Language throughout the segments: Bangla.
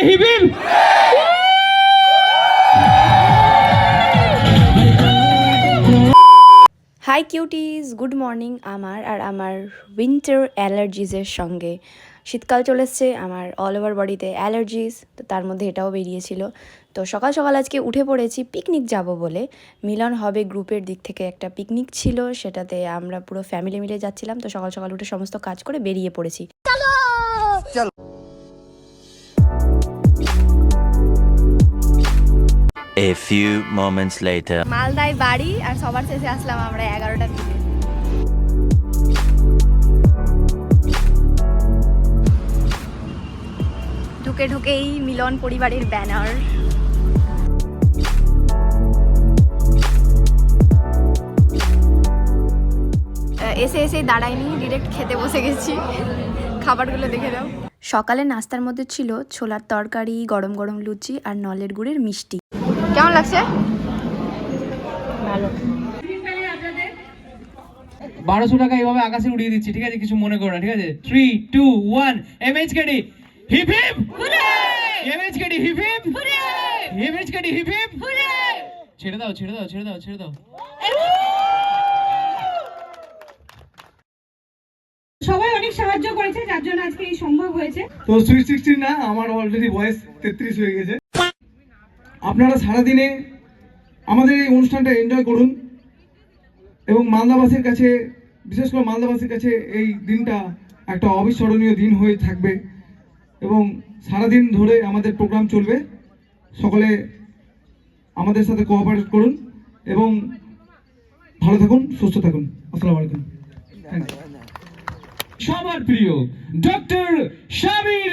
বলে হিবিম হাই কিউটিজ গুড মর্নিং আমার আর আমার উইন্টার অ্যালার্জিসের সঙ্গে। শীতকাল চলে এসছে আমার অল ওভার বডিতে অ্যালার্জিস তো তার মধ্যে এটাও বেরিয়েছিল। তো সকাল সকাল আজকে উঠে পড়েছি পিকনিক যাব বলে। মিলন হবে গ্রুপের দিক থেকে একটা পিকনিক ছিল সেটাতে আমরা পুরো ফ্যামিলি মিলে যাচ্ছিলাম। তো সকাল সকাল উঠে সমস্ত কাজ করে বেরিয়ে পড়েছি। A few moments later. মালদায় বাড়ি আর সবার শেষে আসলাম আমরা এগারোটা দিকে ঢুকে ঢুকেই মিলন পরিবারের ব্যানার। এসে এসে দাঁড়াইনি ডিরেক্ট খেতে বসে গেছি। খাবারগুলো দেখে দাও সকালে নাস্তার মধ্যে ছিল ছোলার তরকারি গরম গরম লুচি আর নলের গুড়ের মিষ্টি। কেমন লাগছে? বারোশো টাকা এইভাবে আকাশে উড়িয়ে দিচ্ছি ঠিক আছে? কিছু মনে করো না ঠিক আছে? Three two one MH KD hip hip MH KD hip hip MH KD hip hip ছেড়ে দাও ছেড়ে দাও ছেড়ে দাও ছেড়ে দাও। সবাই অনেক সাহায্য করেছে যার জন্য আজকে এই সম্ভব হয়েছে। তো সুইট সিক্সটিন না আমার অলরেডি বয়স তেত্রিশ হয়ে গেছে। আপনারা সারাদিনে আমাদের এই অনুষ্ঠানটা এনজয় করুন এবং মালদাবাসীর কাছে, বিশেষ করে মালদাবাসীর কাছে এই দিনটা একটা অবিস্মরণীয় দিন হয়ে থাকবে এবং সারাদিন ধরে আমাদের প্রোগ্রাম চলবে। সকলে আমাদের সাথে কোঅপারেট করুন এবং ভালো থাকুন, সুস্থ থাকুন। আসসালামু আলাইকুম। সবার প্রিয় ডক্টর শামির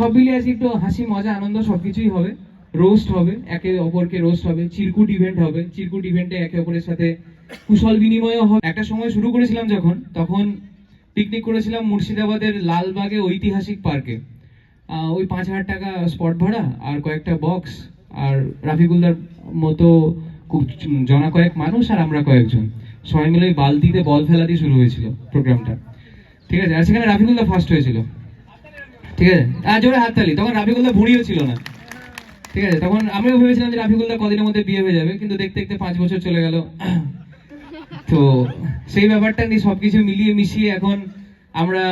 সব মিলিয়ে আজকে একটু হাসি, মজা, আনন্দ সবকিছুই হবে। রোস্ট হবে, একে অপরকে রোস্ট হবে, চিরকুট ইভেন্ট হবে। চিরকুট ইভেন্টে একে অপরের সাথে কুশল বিনিময়ও হবে। একটা সময় শুরু করেছিলাম যখন, তখন পিকনিক করেছিলাম মুর্শিদাবাদের লালবাগে ঐতিহাসিক পার্কে। ওই পাঁচ হাজার টাকা স্পট ভাড়া আর কয়েকটা বক্স আর রাফিকুলদার মতো জনা কয়েক মানুষ আর আমরা কয়েকজন। সবাই মিলে ওই বালতিতে বল ফেলা দিয়ে শুরু হয়েছিল প্রোগ্রামটা ঠিক আছে? আর সেখানে রাফিকুলদা ফার্স্ট হয়েছিল। ঠিক আছে? আর জোরে হাততালি তখন রাফিকুলদা ভুঁড়িও ছিল না। ঠিক আছে? তখন আমিও ভেবেছিলাম যে রাফিকুলদা কদিনের মধ্যে বিয়ে হয়ে যাবে, কিন্তু দেখতে দেখতে পাঁচ বছর চলে গেল। তো সেই ব্যাপারটা নিয়ে সবকিছু মিলিয়ে মিশিয়ে এখন আমরা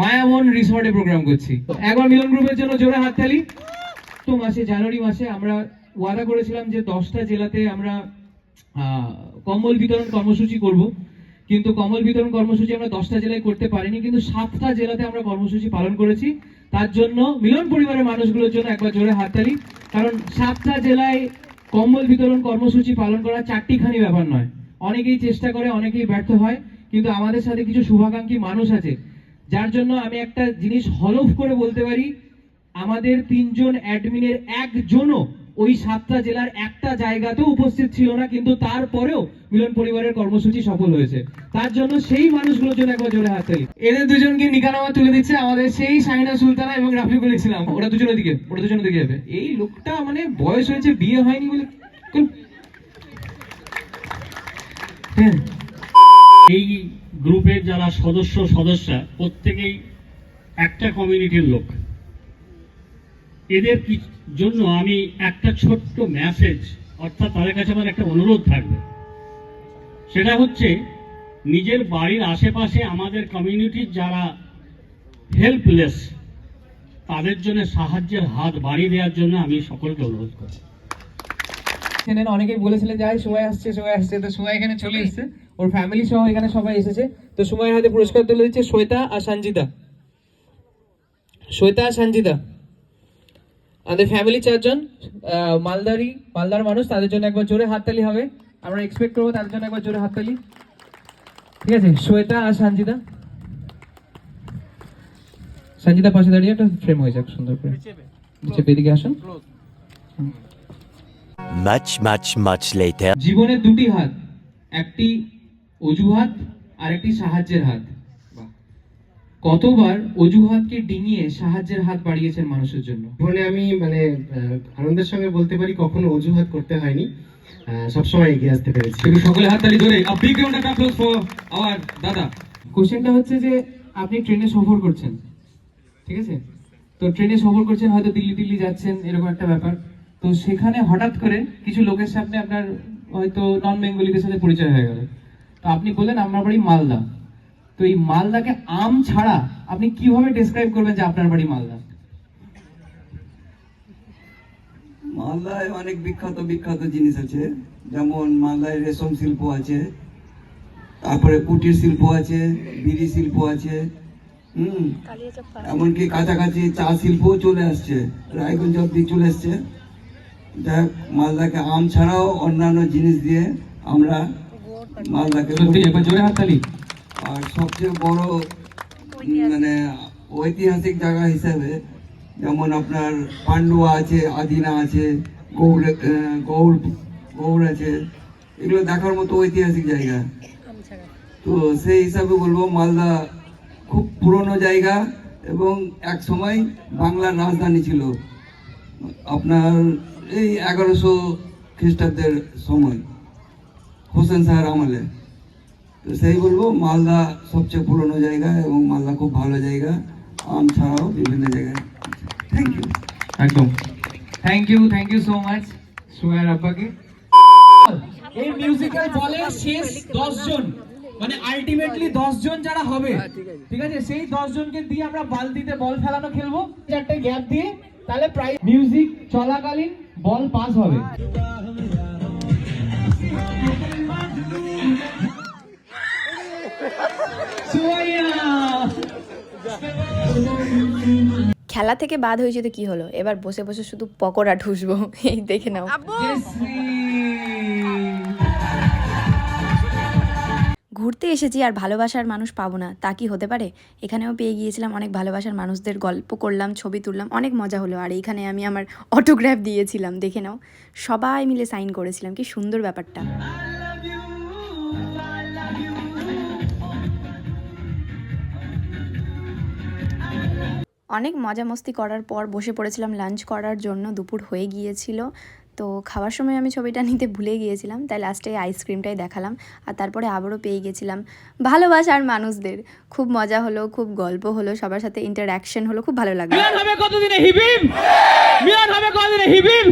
মায়াবন রিসর্টে প্রোগ্রাম করছি। একবার মিলন গ্রুপের জন্য জোরে হাততালি তো মাসে, জানুয়ারি মাসে আমরা ওয়াদা করেছিলাম যে দশটা জেলাতে আমরা কম্বল বিতরণ কর্মসূচি করব। কিন্তু কম্বল বিতরণ কর্মসূচি আমরা দশটা জেলায় করতে পারিনি, কিন্তু সাতটা জেলাতে আমরা কর্মসূচি পালন করেছি। তার জন্য মিলন পরিবারের মানুষগুলোর জন্য একবার জোরে হাততালি। কারণ সাতটা জেলায় কম্বল বিতরণ কর্মসূচি পালন করা চারটিখানি ব্যাপার নয়। অনেকেই চেষ্টা করে, অনেকেই ব্যর্থ হয়, কিন্তু আমাদের সাথে কিছু শুভাকাঙ্ক্ষী মানুষ আছে। যার জন্য আমি একটা জিনিস হলফ করে বলতে পারি, আমাদের তিনজন অ্যাডমিনের একজনও ওই সাতটা জেলার একটা জায়গাতেও উপস্থিত ছিল না, কিন্তু তারপরেও মিলন পরিবারের কর্মসূচি সফল হয়েছে। তার জন্য সেই মানুষগুলোর জন্য একবার জোরে হাত তালি। এদের দুজনকে নিকানামা তুলে দিচ্ছে আমাদের সেই সাইনা সুলতানা এবং রাফিকুল ইসলাম। ওরা দুজনের দিকে, ওরা দুজনের দিকে যাবে। এই লোকটা মানে বয়স হয়েছে, বিয়ে হয়নি বলে হ্যাঁ। এই গ্রুপের যারা সদস্য সদস্যা, প্রত্যেকেই একটা কমিউনিটির লোক। এদের জন্য আমি একটা ছোট্ট মেসেজ অর্থাৎ তাদের কাছে আমার একটা অনুরোধ থাকবে। সেটা হচ্ছে, নিজের বাড়ির আশেপাশে আমাদের কমিউনিটির যারা হেল্পলেস তাদের জন্য সাহায্যের হাত বাড়িয়ে দেওয়ার জন্য আমি সকলকে অনুরোধ করব ছিলেন অনেকেই বলেছিলেন যে সময় আসছে সময় আসছে। তো সময় এখানে চলে এসেছে। ওর ফ্যামিলি সহ এখানে সবাই এসেছে। তো সময়ের হাতে পুরস্কার তুলে দিচ্ছে শ্বেতা আর সঞ্জিতা। শ্বেতা আর সঞ্জিতা। আমাদের ফ্যামিলি চারজন মালদারি মালদার মানুষ তাদের জন্য একবার জোরে হাততালি হবে। আমরা এক্সপেক্ট করব তাদের জন্য একবার জোরে হাততালি। ঠিক আছে শ্বেতা আর সঞ্জিতা সঞ্জিতা পাশে দাঁড়িয়ে একটা ফ্রেম হয়ে যাক সুন্দর করে। নিচে এদিকে আসুন। Much, much, much later. জীবনের দুটি হাত একটি অজুহাত আর একটি সাহায্যের হাত। কতবার অজুহাতকে ডিঙিয়ে সাহায্যের হাত বাড়িয়েছেন মানুষের জন্য? জীবনে আমি মানে আহ, আনন্দের সঙ্গে বলতে পারি কখনো অজুহাত করতে হয়নি। সবসময় এগিয়ে আসতে পেরেছি। একটু সকলে হাততালি ধরে round of applause for our দাদা। কোশ্চেনটা হচ্ছে যে আপনি ট্রেনে সফর করছেন ঠিক আছে? তো ট্রেনে সফর করছেন হয়তো দিল্লি দিল্লি যাচ্ছেন এরকম একটা ব্যাপার। তো সেখানে হঠাৎ করে কিছু লোকের সামনে আপনার হয়তো নন বেঙ্গলিদের সাথে পরিচয় হয়ে গেল। তো আপনি বললেন আমার বাড়ি মালদা। তো এই মালদাকে আম ছাড়া আপনি কীভাবে ডেসক্রাইব করবেন যে আপনার বাড়ি মালদা? মালদায় অনেক বিখ্যাত বিখ্যাত জিনিস আছে। যেমন মালদায় রেশম শিল্প আছে তারপরে কুটির শিল্প আছে বিড়ি শিল্প আছে হুম? এমনকি কাছাকাছি চা শিল্পও চলে আসছে রায়গঞ্জ অব্দি চলে এসছে যাই হোক, মালদাকে আম ছাড়াও অন্যান্য জিনিস দিয়ে আমরা মালদাকে জোরে হাততালি। আর সবচেয়ে বড় মানে ঐতিহাসিক জায়গা হিসাবে যেমন আপনার পান্ডুয়া আছে আদিনা আছে গৌর গৌর গৌর আছে এগুলো দেখার মতো ঐতিহাসিক জায়গা। তো সেই হিসাবে বলব মালদা খুব পুরনো জায়গা এবং এক সময় বাংলার রাজধানী ছিল। আপনার এই এগারোশো খ্রিস্টাব্দের সময় হোসেন শাহের আমলে। তো সেই বলব মালদা সবচেয়ে পুরনো জায়গা এবং মালদা খুব ভালো জায়গা। আম ছাড়াও বিভিন্ন জায়গায়। থ্যাংক ইউ একদম। Thank you thank you so much সোয়ার আব্বাকে। এই মিউজিক্যাল বলের শেষ দশ জন মানে আলটিমেটলি দশ জন যারা হবে ঠিক আছে। সেই দশ জনকে দিয়ে আমরা বালতিতে বল ফেলানো খেলব। চারটে গ্যাপ দিয়ে তাহলে প্রাইস মিউজিক চলাকালীন বল পাস হবে। খেলা থেকে বাদ হয়েছে তো কি হলো? এবার বসে বসে শুধু পকোড়া ঠুসবো এই দেখে নাও। ঘুরতে এসেছি আর ভালোবাসার মানুষ পাবো না। তা কি হতে পারে? এখানেও পেয়ে গিয়েছিলাম অনেক ভালোবাসার মানুষদের গল্প করলাম ছবি তুললাম অনেক মজা হলো। আর এইখানে আমি আমার অটোগ্রাফ দিয়েছিলাম দেখে নাও। সবাই মিলে সাইন করেছিলাম। কি সুন্দর ব্যাপারটা। অনেক মজা মস্তি করার পর বসে পড়েছিলাম লাঞ্চ করার জন্য, দুপুর হয়ে গিয়েছিল। তো খাওয়ার সময় আমি ছবিটা নিতে ভুলে গিয়েছিলাম, তাই লাস্টে আইসক্রিমটাই দেখালাম। আর তারপরে আবারও পেয়ে গেছিলাম ভালোবাসার মানুষদের। খুব মজা হলো, খুব গল্প হলো, সবার সাথে ইন্টারাকশন হলো, খুব ভালো লাগল। কতদিনে হিবিম? হিবিম?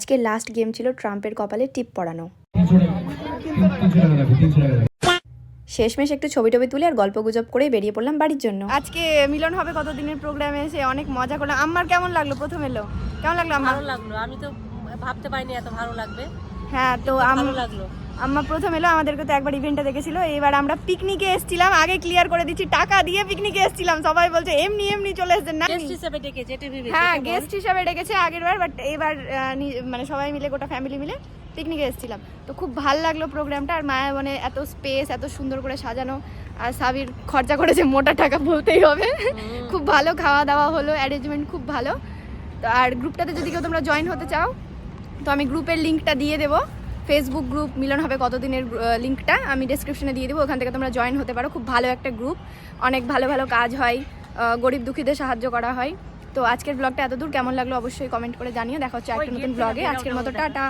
আজকে লাস্ট গেম ছিল ট্রাম্পের কপালে টিপ পড়ানো শেষমেশ একটু ছবি টবি তুলে আর গল্প গুজব করে বেরিয়ে পড়লাম বাড়ির জন্য। আজকে মিলন হবে কতদিনের প্রোগ্রামে এসে অনেক মজা করলাম আমার কেমন লাগল প্রথম এলো? কেমন লাগল আমার ভালো লাগল। আমি তো ভাবতে পারিনি এত ভালো লাগবে। হ্যাঁ তো ভালো লাগল। আম্মা প্রথম এলো আমাদেরকে তো একবার ইভেন্টে দেখেছিল। এবার আমরা পিকনিকে এসেছিলাম। আগে ক্লিয়ার করে দিচ্ছি টাকা দিয়ে পিকনিকে এসেছিলাম। সবাই বলছে এমনি এমনি চলে এসেছেন না গেস্ট হিসেবে ডেকেছে এটা ভেবে হ্যাঁ গেস্ট হিসাবে ডেকেছে আগের বার বাট এবার মানে সবাই মিলে গোটা ফ্যামিলি মিলে পিকনিকে এসেছিলাম। তো খুব ভালো লাগল প্রোগ্রামটা আর মায়া মানে এত স্পেস এত সুন্দর করে সাজানো। আর সাবির খরচা করেছে মোটা টাকা বলতেই হবে। খুব ভালো খাওয়া দাওয়া হলো অ্যারেঞ্জমেন্ট খুব ভালো। তো আর গ্রুপটাতে যদি কেউ তোমরা জয়েন হতে চাও তো আমি গ্রুপের লিঙ্কটা দিয়ে দেবো। ফেসবুক গ্রুপ মিলন হবে কতদিনের লিঙ্কটা আমি ডেসক্রিপশনে দিয়ে দেবো। ওখান থেকে তোমরা জয়েন হতে পারো। খুব ভালো একটা গ্রুপ অনেক ভালো ভালো কাজ হয়। গরিব দুঃখীদের সাহায্য করা হয়। তো আজকের ব্লগটা এত দূর কেমন লাগল অবশ্যই কমেন্ট করে জানিও। দেখা হচ্ছে একটা নতুন ব্লগে আজকের মতো টাটা।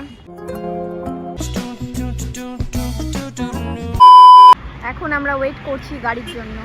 এখন আমরা ওয়েট করছি গাড়ির জন্য।